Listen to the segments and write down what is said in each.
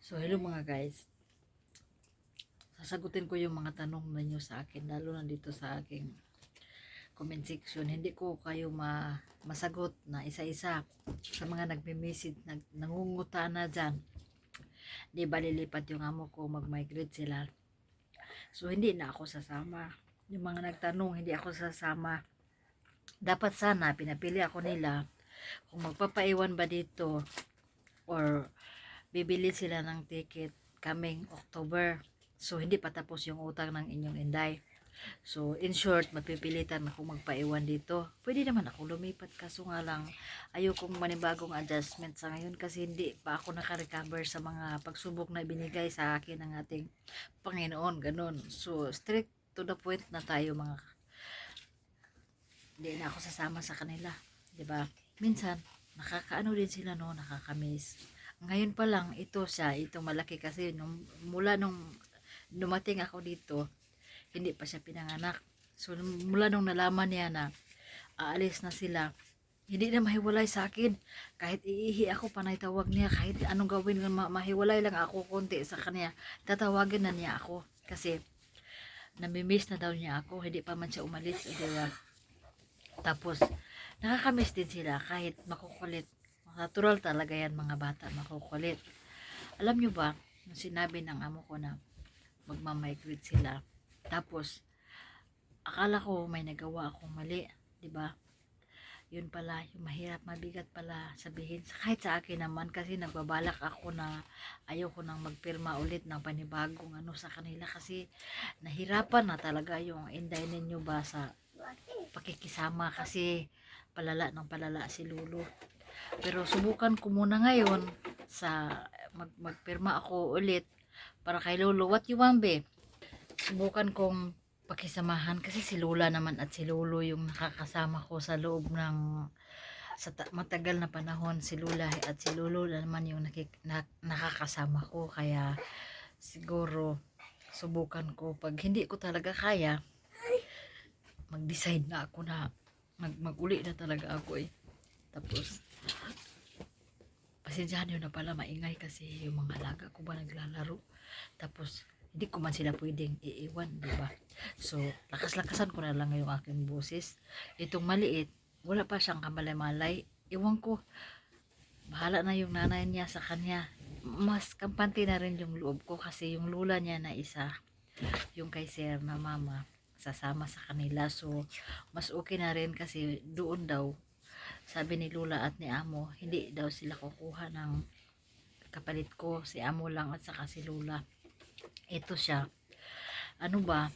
So, hello mga guys. Sasagutin ko yung mga tanong ninyo sa akin, lalo na dito sa aking comment section. Hindi ko kayo ma masagot na isa-isa sa mga nagme-message, nag nangunguta na dyan. Di ba lilipat yung amo ko, mag-migrate sila. So, hindi na ako sasama. Yung mga nagtanong, hindi ako sasama. Dapat sana, pinapili ako nila kung magpapaiwan ba dito or bibili sila ng ticket coming October. So, hindi pa tapos yung utang ng inyong inday. So, in short, mapipilitan ako magpaiwan dito. Pwede naman ako lumipat kaso nga lang ayokong manibagong adjustment sa ngayon kasi hindi pa ako nakarecover sa mga pagsubok na binigay sa akin ng ating Panginoon. Ganun. So, strict to the point na tayo mga hindi na ako sasama sa kanila. ba Minsan, nakakaano din sila no, nakakamiss. Ngayon pa lang, ito siya, itong malaki kasi nung, mula nung dumating ako dito, hindi pa siya pinanganak. So, mula nung nalaman niya na aalis na sila, hindi na mahiwalay sa akin. Kahit iihi ako, panay tawag niya. Kahit anong gawin, ma- mahiwalay lang ako konti sa kanya. Tatawagin na niya ako. Kasi, namimiss na daw niya ako. Hindi pa man siya umalis. eh, Di ba? Tapos, nakakamiss din sila kahit makukulit. Natural talaga yan mga bata, makukulit. Alam nyo ba, sinabi ng amo ko na magmamigrate sila, tapos, akala ko may nagawa akong mali, di ba? Yun pala, yung mahirap, mabigat pala sabihin. Kahit sa akin naman, kasi nagbabalak ako na ayoko nang magpirma ulit ng panibagong ano sa kanila kasi nahirapan na talaga yung inday ninyo ba sa pakikisama kasi palala ng palala si Lulu. Pero subukan ko muna ngayon sa mag, magpirma ako ulit para kay Lulu. What you want, be? Subukan kong pakisamahan kasi si Lula naman at si Lulu yung nakakasama ko sa loob ng sa ta- matagal na panahon si Lula at si Lulu naman yung nakik- na- nakakasama ko kaya siguro subukan ko pag hindi ko talaga kaya mag-decide na ako na mag mag-uli na talaga ako eh. Tapos, pasensyahan nyo na pala maingay kasi yung mga alaga ko ba naglalaro. Tapos, hindi ko man sila pwedeng iiwan, di ba? So, lakas-lakasan ko na lang yung aking boses. Itong maliit, wala pa siyang kamalay-malay. Iwan ko, bahala na yung nanay niya sa kanya. Mas kampante na rin yung loob ko kasi yung lula niya na isa, yung kay sir na mama, sasama sa kanila. So, mas okay na rin kasi doon daw, sabi ni Lula at ni Amo, hindi daw sila kukuha ng kapalit ko. Si Amo lang at saka si Lula. Ito siya. Ano ba?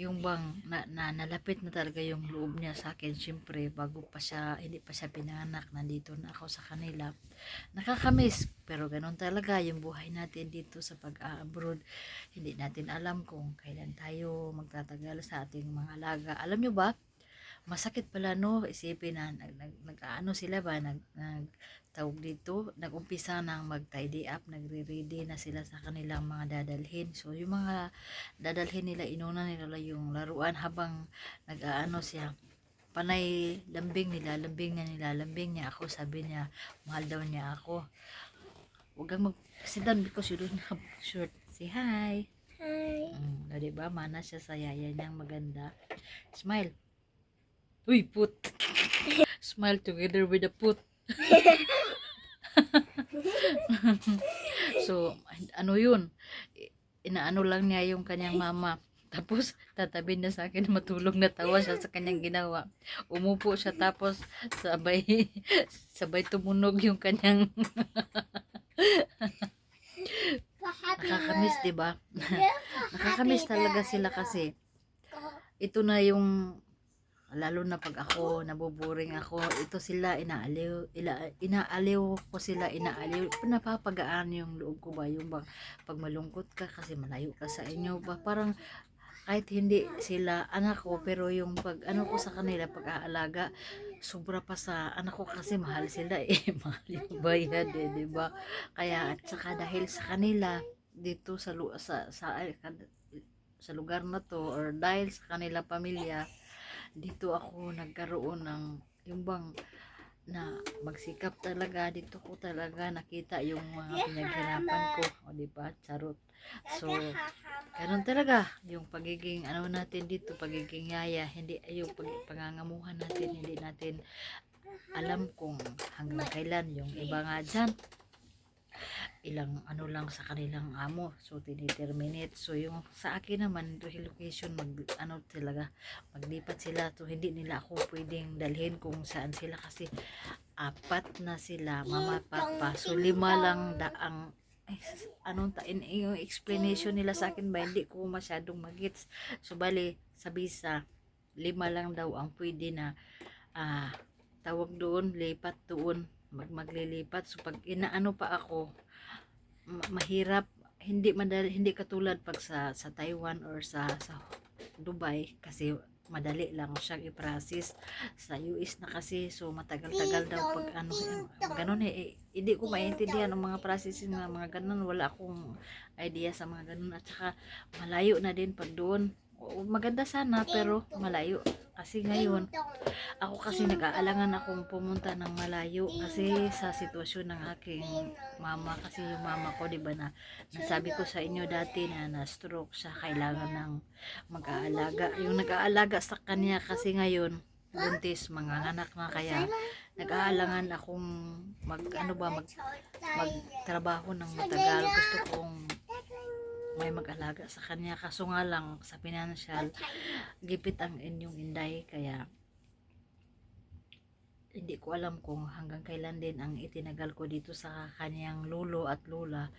Yung bang na, na, nalapit na talaga yung loob niya sa akin. Siyempre, bago pa siya, hindi pa siya pinanganak, nandito na ako sa kanila. Nakakamiss. Pero ganun talaga yung buhay natin dito sa pag-abroad. Hindi natin alam kung kailan tayo magtatagal sa ating mga alaga. Alam nyo ba? Masakit pala no, isipin na nag, nag, nag-ano sila ba, nag, nag tawag dito, nag-umpisa nang mag-tidy up, nagre-ready na sila sa kanilang mga dadalhin. So, yung mga dadalhin nila, inuna nila yung laruan habang nag-aano siya. Panay lambing nila, lambing niya nila, lambing niya ako, sabi niya, mahal daw niya ako. Huwag kang mag-sit down because you don't have shirt. Say hi. Hi. Mm, diba? Mana siya sa yaya niyang maganda. Smile. Uy, put. Smile together with the put. so, ano yun? Inaano lang niya yung kanyang mama. Tapos, tatabi na sa akin, matulog na tawa siya sa kanyang ginawa. Umupo siya, tapos sabay, sabay tumunog yung kanyang nakakamiss, di ba? Nakakamiss talaga sila kasi ito na yung lalo na pag ako nabuboring ako ito sila inaaliw ila, inaaliw ko sila inaaliw. Napapagaan yung loob ko ba? Yung bang pag malungkot ka kasi malayo ka sa inyo ba? Parang kahit hindi sila anak ko pero yung pag ano ko sa kanila pag aalaga sobra pa sa anak ko kasi mahal sila eh. Mahal yung bayad eh di ba? Kaya at saka dahil sa kanila dito sa sa sa, sa lugar na to or dahil sa kanila pamilya dito ako nagkaroon ng yung bang na magsikap talaga. Dito ko talaga nakita yung mga pinaghirapan ko. o di ba charot so ganun talaga yung pagiging ano natin dito pagiging yaya. Hindi yung pag, pangangamuhan natin hindi natin alam kung hanggang kailan yung iba nga dyan ilang ano lang sa kanilang amo so tiniterminate so yung sa akin naman relocation mag ano talaga maglipat sila. So hindi nila ako pwedeng dalhin kung saan sila kasi apat na sila mama papa. So lima lang daang eh, anong ta in, yung explanation nila sa akin ba hindi ko masyadong magits so bali sa visa lima lang daw ang pwede na ah, tawag doon lipat doon mag maglilipat. So pag inaano pa ako mahirap hindi madali hindi katulad pag sa sa Taiwan or sa sa Dubai kasi madali lang siyang i-process. Sa US na kasi so matagal-tagal daw pag ano ganun eh, eh, hindi ko maintindihan ang mga processing ng mga ganun. Wala akong idea sa mga ganun. At saka malayo na din pag doon. Oo, maganda sana pero malayo. Kasi ngayon ako kasi nag-aalangan akong pumunta ng malayo kasi sa sitwasyon ng aking mama. Kasi yung mama ko 'di ba na nasabi ko sa inyo dati na na stroke siya kailangan ng mag-aalaga. Yung nag-aalaga sa kanya kasi ngayon buntis mga anak na kaya nag-aalangan akong mag ano ba mag magtrabaho ng matagal. Gusto kong may mag-alaga sa kanya. Kaso nga lang sa financial gipit ang inyong inday. Kaya hindi ko alam kung hanggang kailan din ang itinagal ko dito sa kanyang lolo at lola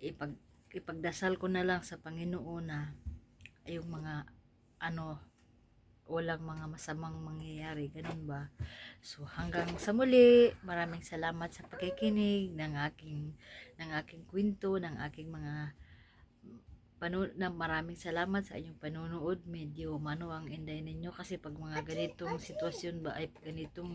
ipag ipagdasal ko na lang sa Panginoon na yung mga ano walang mga masamang mangyayari. Ganun ba? So hanggang sa muli maraming salamat sa pakikinig ng aking ng aking kwento ng aking mga panu na maraming salamat sa inyong panunood. Medyo mano ang inday ninyo kasi pag mga ganitong sitwasyon ba ay ganitong